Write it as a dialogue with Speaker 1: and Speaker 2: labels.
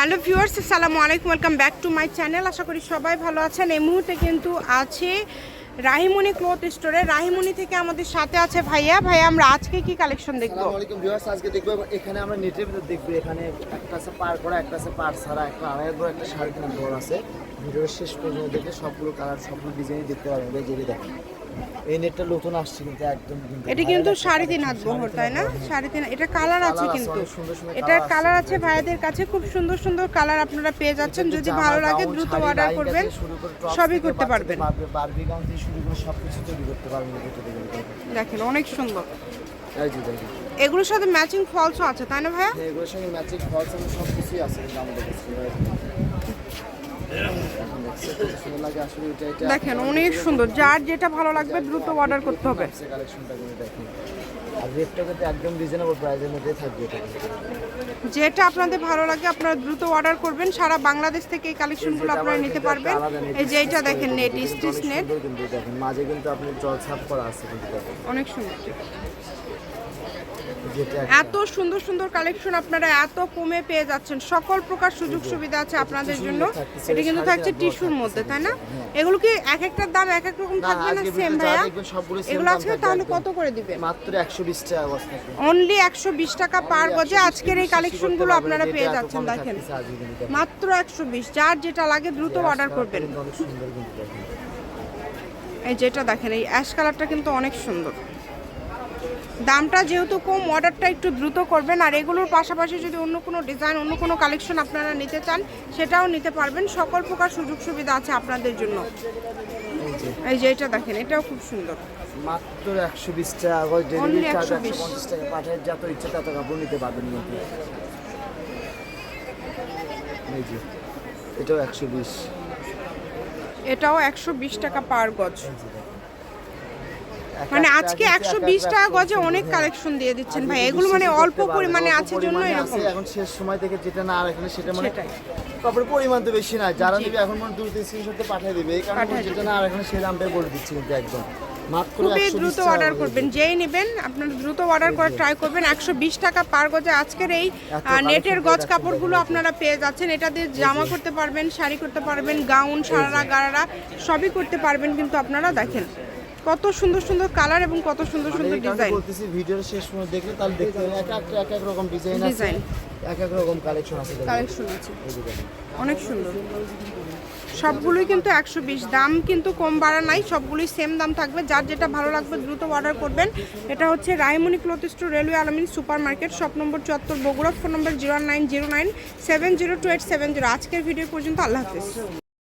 Speaker 1: Hello viewers, আসসালামু আলাইকুম, welcome back to my channel. আশা করি সবাই ভালো আছেন। এই মুহূর্তে কিন্তু আছে রাহিমণি ক্লথ স্টোরে। রাহিমণি থেকে আমাদের সাথে আছে ভাইয়া। ভাইয়া, আমরা আজকে কি কালেকশন দেখব?
Speaker 2: আলাইকুম ভিউয়ার্স, আজকে দেখব এখানে আমরা নেটের ভিতর দেখব। এখানে একটা আছে পার করা, একটা আছে পার ছাড়া, একটা আড়াই বড়, একটা সাড়ে তিন আছে। ভিডিওর শেষ পর্যন্ত দেখে সবগুলো কালার সবগুলো ডিজাইন দেখতে পারবেন। যেটা দেখেন। এই নেটটা নতুন আসছে কিন্তু একদম
Speaker 1: এটা কিন্তু সাড়ে তিন হাত বহর তাই না সাড়ে তিন এটা কালার আছে কিন্তু এটার কালার
Speaker 2: আছে।
Speaker 1: ভাইয়াদের কাছে খুব সুন্দর সুন্দর কালার আপনারা পেয়ে যাচ্ছেন যদি ভালো লাগে দ্রুত অর্ডার করবেন সবই করতে পারবেন
Speaker 2: বারবি- বারবি গাউন থেকে শুরু করে সব তৈরি করতে পারবেন দেখেন।
Speaker 1: অনেক সুন্দর এগুলোর সাথে ম্যাচিং ফলসও আছে তাই না ভাইয়া
Speaker 2: হ্যাঁ, এগুলোর সঙ্গে ম্যাচিং ফলস সব কিছুই আছে কিন্তু এটা এটা
Speaker 1: দেখেন অনেক সুন্দর। যার যেটা ভালো লাগবে দ্রুত অর্ডার করতে হবে।
Speaker 2: আর রেটটা কিন্তু একদম রিজনেবল প্রাইসের মধ্যে থাকবে
Speaker 1: যেটা আপনাদের ভালো লাগে আপনারা দ্রুত অর্ডার করবেন। সারা বাংলাদেশ থেকে এই কালেকশনগুলো আপনারা নিতে পারবেন। এই যে এইটা দেখেন নেট স্টিচ নেট
Speaker 2: দেখেন মাঝে কিন্তু আপনি জল ছাপ করা আছে
Speaker 1: অনেক সুন্দর। এত সুন্দর সুন্দর কালেকশন আপনারা এত কমে পেয়ে যাচ্ছেন। সকল প্রকার সুযোগ সুবিধা আছে আপনাদের জন্য। এটা কিন্তু থাকছে টিস্যুর মধ্যে তাই না? এগুলো কি এক একটার দাম এক এক রকম থাকবে না
Speaker 2: আজকে
Speaker 1: সেম ভাইয়া? এগুলো আছে তাহলে কত করে দিবেন
Speaker 2: মাত্র একশো বিশ টাকা অবস্থা
Speaker 1: অনলি একশো বিশ টাকা পার গজে আজকের এই কালেকশনগুলো আপনারা পেয়ে যাচ্ছেন দেখেন। মাত্র একশো বিশ যার যেটা লাগে দ্রুত অর্ডার করবেন। এই যেটা দেখেন এই অ্যাশ কালারটা কিন্তু অনেক সুন্দর। দামটা যেহেতু কম অর্ডারটা একটু দ্রুত করবেন। আর এগুলোর পাশাপাশি যদি অন্য কোনো ডিজাইন অন্য কোনো কালেকশন আপনারা নিতে চান সেটাও নিতে পারবেন। সকল প্রকার সুযোগ সুবিধা আছে আপনাদের জন্য।
Speaker 2: এই যে
Speaker 1: এটা দেখেন এটাও খুব সুন্দর।
Speaker 2: মাত্র একশো বিশ টাকা ডেলিভারি চার্জ একশো পঞ্চাশ টাকা। পাঠায় যত ইচ্ছে তত কাপড় নিতে পারবেন এটাও একশো বিশ।
Speaker 1: এটাও একশো বিশ টাকা পার গজ। মানে আজকে একশো বিশ টাকা গজে অনেক কালেকশন দিয়ে দিচ্ছেন ভাই। এগুলো মানে অল্প পরিমাণে আছে জন্য এরকম।
Speaker 2: এখন শেষ সময় থেকে যেটা না আর এখানে সেটা মানে। পরিমাণ তো বেশি না যারা নেবে এখন মানে দুই তিন স্ক্রিনশটে পাঠিয়ে দেবে। এই কারণে যেটা না আর এখানে সেই দামটাই বলে দিচ্ছি কিন্তু একদম।
Speaker 1: খুবই দ্রুত অর্ডার করবেন। যেই নেবেন আপনারা দ্রুত অর্ডার করে ট্রাই করবেন। একশো বিশ টাকা পার গজে আজকের এই নেটের গজ কাপড়গুলো আপনারা পেয়ে যাচ্ছেন। এটা দিয়ে জামা করতে পারবেন শাড়ি করতে পারবেন গাউন সারারা গারারা সবই করতে পারবেন কিন্তু আপনারা দেখেন। কত সুন্দর সুন্দর কালার এবং কত সুন্দর
Speaker 2: মানে
Speaker 1: সুন্দর ডিজাইন।
Speaker 2: বলতেছি ভিডিওর শেষ পর্যন্ত দেখলে তাহলে দেখতে এক একটা এক এক রকম ডিজাইন আছে। এক এক রকম কালেকশন আছে।
Speaker 1: কালেকশন আছে। অনেক সুন্দর। সবগুলোই কিন্তু একশো বিশ। দাম কিন্তু কম বাড়া নাই সবগুলোই সেম দাম থাকবে। যার যেটা ভালো লাগবে দ্রুত অর্ডার করবেন। এটা হচ্ছে Raimoni cloth store railway Almin super market shop number চুয়াত্তর Bogura phone number zero nine zero nine seven zero two eight seven zero আজকের ভিডিও পর্যন্ত। আল্লাহ হাফিজ।